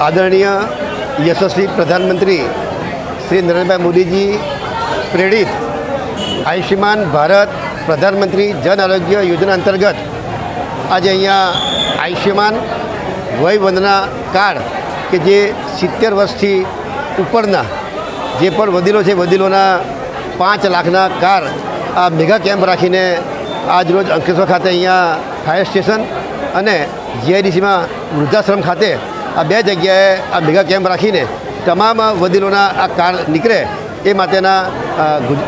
આદરણીય યશસ્વી પ્રધાનમંત્રી શ્રી નરેન્દ્રભાઈ મોદીજી પ્રેરિત આયુષ્યમાન ભારત પ્રધાનમંત્રી જન આરોગ્ય યોજના અંતર્ગત આજે અહીંયા આયુષ્યમાન વયવંદના કાર્ડ કે જે સિત્તેર વર્ષથી ઉપરના જે પણ વડીલો છે, વડીલોના પાંચ લાખના કાર આ મેગા કેમ્પ રાખીને આજ રોજ અંકલેશ્વર ખાતે અહીંયા ફાયર સ્ટેશન અને જીઆઈડીસીમાં વૃદ્ધાશ્રમ ખાતે આ બે જગ્યાએ આ મેગા કેમ્પ રાખીને તમામ વડીલોના આ કાર્ડ નીકળે એ માટેના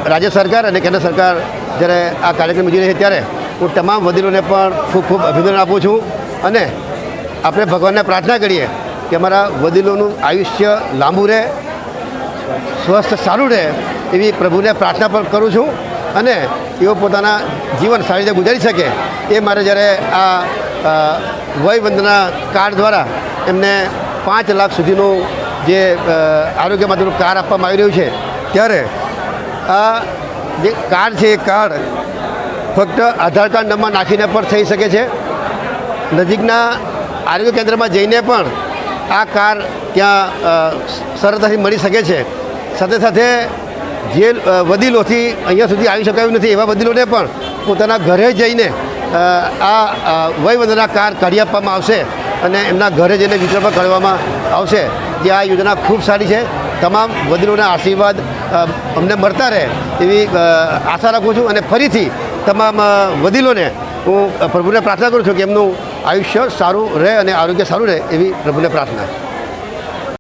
રાજ્ય સરકાર અને કેન્દ્ર સરકાર જ્યારે આ કાર્યક્રમ યોજી રહી છે ત્યારે હું તમામ વડીલોને પણ ખૂબ ખૂબ અભિનંદન આપું છું અને આપણે ભગવાનને પ્રાર્થના કરીએ કે અમારા વડીલોનું આયુષ્ય લાંબુ રહે, સ્વસ્થ સારું રહે એવી પ્રભુને પ્રાર્થના પણ કરું છું અને એઓ પોતાના જીવન સારી રીતે ગુજારી શકે એ મારે જ્યારે આ વય વંદના કાર્ડ દ્વારા એમને પાંચ લાખ સુધીનું જે આરોગ્ય માટેનું કાર્ડ આપવામાં આવી રહ્યું છે. ત્યારે આ જે કાર્ડ છે એ કાર્ડ ફક્ત આધાર કાર્ડ નંબર નાખીને પણ થઈ શકે છે. નજીકના આરોગ્ય કેન્દ્રમાં જઈને પણ આ કાર ત્યાં સરળતાથી મળી શકે છે. સાથે સાથે જે વડીલોથી અહીંયા સુધી આવી શકાયું નથી એવા વડીલોને પણ પોતાના ઘરે જઈને આ વયવંદના કાર્ડ કાઢી આપવામાં આવશે અને એમના ઘરે જઈને વિતરણ પણ કરવામાં આવશે. જે આ યોજના ખૂબ સારી છે. તમામ વડીલોના આશીર્વાદ અમને મળતા રહે એવી આશા રાખું છું અને ફરીથી તમામ વડીલોને હું પ્રભુને પ્રાર્થના કરું છું કે એમનું આયુષ્ય સારું રહે અને આરોગ્ય સારું રહે એવી પ્રભુને પ્રાર્થના.